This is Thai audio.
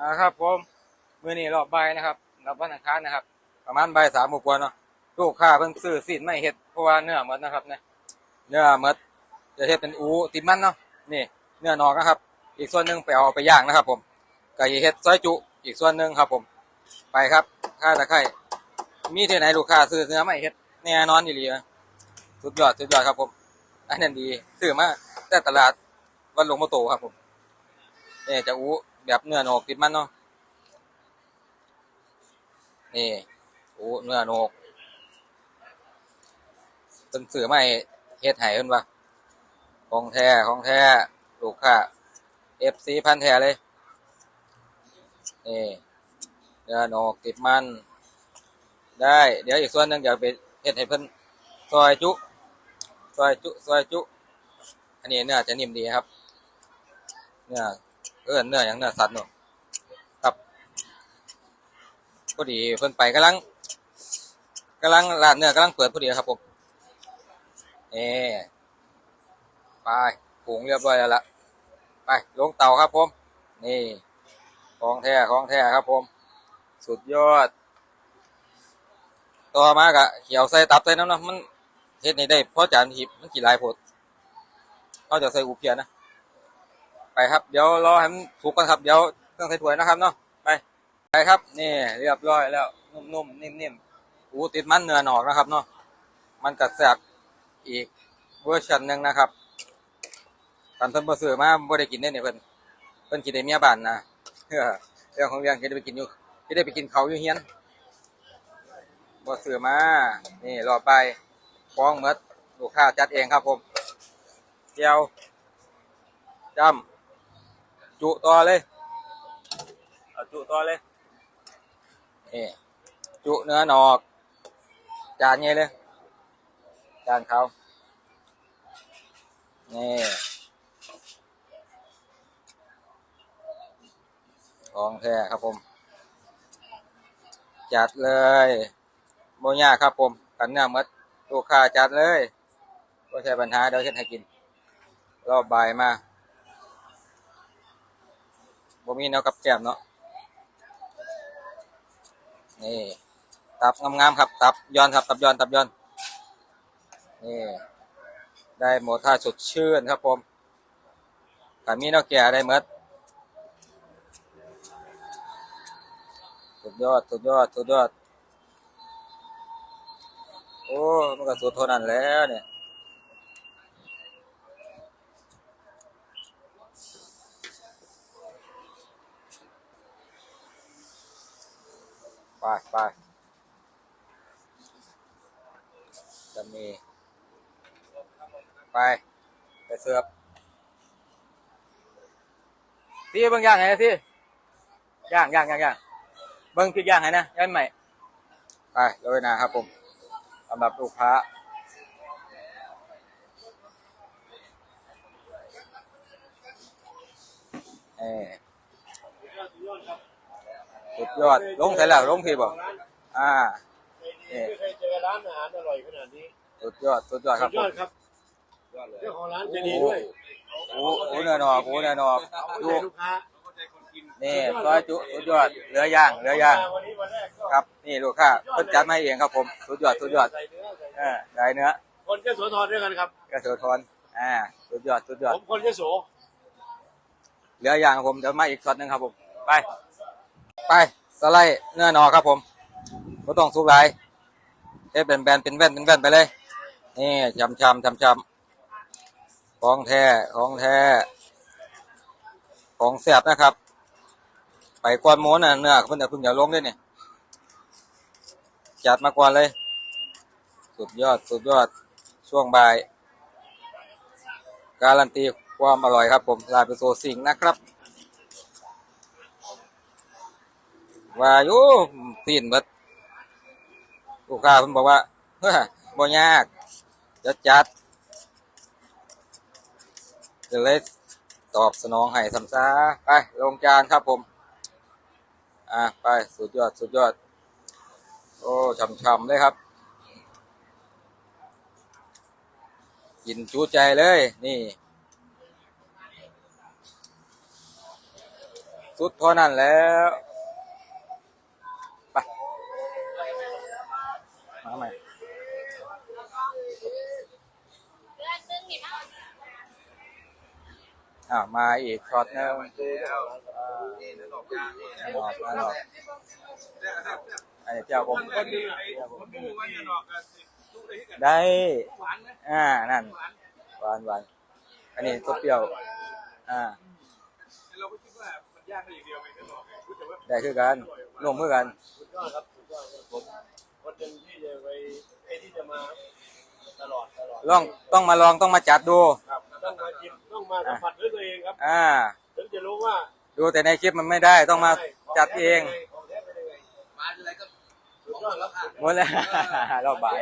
อ่าครับผมมือนี้รอบใบนะครับรับวันอังคารนะครับ ประมาณใบสามโมงกว่าเนาะลูกค้าเพิ่งซื้อซีนไม่เฮ็ดเพราะว่าเนื้อหมดนะครับเนี่ยเนื้อหมดจะเฮ็ดเป็นอูติมันเนาะนี่ เนื้อนอกนะครับ อีกส่วนหนึ่งไปเอาไปย่างนะครับ ผมไก็สิเฮ็ดซอยจุอีกส่วนหนึ่งครับ ผม ไปครับข้าตะไคร้มีที่ไหนลูกค้าซื้อเนื้อไม่เฮ็ดแน่นอนอีหลีนะสุดยอดสุดยอดครับผม อันนั้นดีซื้อมาแต่ตลาดวันลงพ่อโตครับผมนี่จะอู้ แบบเนื้อโหนกติดมันเนาะนี่อู้เนื้อโหนกเป็นซื้อมาให้เฮ็ดให้เพิ่นว่าของแท้ของแท้ลูกค้า FC พันแท้เลยนี่เนื้อโหนกติดมัน ได้ เดี๋ยวอีกส่วนหนึงเดี๋ยวไปเฮ็ดให้เพิ่นซอยจุซอยจุซอยจุ อันนี้เนื้อจะนิ่มดีครับ เนื้อ เออเนื้ออย่างเนื้อสัตว์เนอะครับพอดีเพิ่นไปกำลังกำลังร้านเนื้อกำลังเปิดพอดีครับผมเอไปปรุงเรียบร้อยแล้วละไปลงเตาครับผม นี่ของแท้ของแท้ครับผม สุดยอด ต่อมากะเขียวใส่ตับใส่น้ำนะมันเฮ็ดนี่ได้เพราะจานหิบมันกี่ลายโพดเขาจะใส่อุเพียนะ ครับเดี๋ยวรอให้มันสุกก่อนครับเดี๋ยวเครื่องใส่ถ้วยนะครับเนาะไปไปครับนี่เรียบร้อยแล้วนุ่มๆนิ่มๆอูติดมันเนื้อหนอกนะครับเนาะมันกัดแซ่บอีกเวอร์ชันหนึ่งนะครับตอนเพิ่นบ่ซื้อมาบ่ได้กินได้เนี่ยเพิ่นเพิ่นกินได้เมียบ้านนะเออเรื่องของเรื่องจะได้ไปกินอยู่จะได้ไปกินเขาอยู่เฮียนบ่ซื้อมานี่รอไปฟ้องเมดลูกค้าจัดเองครับผมเจียวจำ จุต่อเลยเอาจุต่อเลยนี่จุเนื้อหนอก จานนี้เลย จานเขานี่ของแท้ครับผม จัดเลยโมยาครับผมกันเนื้อหมดลูกค้าจัดเลยก็ใช่ปัญหาเดี๋ยวเช็ดให้กิน รอบบ่ายมา บ่มีแนวกับแก้มเนาะนี่ตับงามๆครับตับย้อนครับตับย้อนตับย้อนนี่ได้หมดท่าสดชื่นครับผมถ้ามีแนวแก่ได้หมดสุดยอดสุดยอดสุดยอดโอ้มันก็สุดเท่านั้นแล้วเนี่ย ไปไปจะมี ไป ไปเสิร์ฟที่เบิ่งย่างไงนะที่ย่างย่างย่างย่างเบิ่งพริกย่างไงนะย่างใหม่ ไปเลยนะครับผมสำหรับลูกค้าเออ สุดยอด ลงใส่แล้วลงพี่บอกอ่าไม่เคยเจอร้านอาหารอร่อยขนาดนี้สุดยอด สุดยอดคสุรับดยอดครับเจ้าของร้านใจดีด้วยโอ้โหเนื้อนอกโอ้เนื้อนอกเอาใจดูลูกค้านี่ซอยจุสุดยอดเหลือย่างเหลือย่างวันนี้วันแรกก็ครับ นี่ลูกค้าเพิ่นจัดมาให้เองครับผม สุดยอด สุดยอด ใส่เนื้อใส่เออได้เนื้อคนเจ้าโสธรด้วยกันครับ กระเสือทอนอ่า สุดยอด สุดยอดผมคนเจ้าโสเหลืออย่างครับผมเดี๋ยวมาอีกช็อตหนึงครับผม ไป ไปสไลด์เนื้อนอครับผมก็ต้องสุกหลเอ๊ะเป็นแบนเป็นแว่นเป็นแว่นไปเลย นี่ชำชำชำชำของแท้ของแท้ของแซ่บนะครับ ไปกวนหมูน่ะเนื้อเพิ่นจะเพิ่งจะลงด้วยนี่ยจัดมาก่อนเลย สุดยอดสุดยอดช่วงบ่าย การันตีความอร่อยครับผมลาไปโซสิงนะครับ ว่าอยู่ตีนเบิดลูกค้าเพิ่นบอกว่าเฮ้อบ่ยากจัดจัดก็เลยตอบสนองให้สำซาไปลงจานครับผม อะไปสุดยอดสุดยอด โอ้ช่ำๆเลยครับ กินจูใจเลยนี่สุดเท่านั้นแล้ว อ่ามาอีกช็อตนึงอ่าหนอกหนอกอันนี้เจ้าผมคนหนึงอะผมดูว่าจะหลอดได้ที่กันได้อ่านั่นหวานหวานอันนี้ตัวเปรี้ยวอ่าได้คือกันร่วมมือกันรับสุดยอดครับผมวันหนึ่งที่จะไปไอ้ที่จะมาตลอดตลอดลองต้องมาลองต้องมาจัดดู ต้องมาชิมต้องมาสัมผัสด้วยตัวเองครับอ่าถึงจะรู้ว่าดูแต่ในคลิปมันไม่ได้ต้องมาจัดเองของแท้เป็นยังไงมาอะไรก็สุดยอดครับหมดแล้วเราบ่าย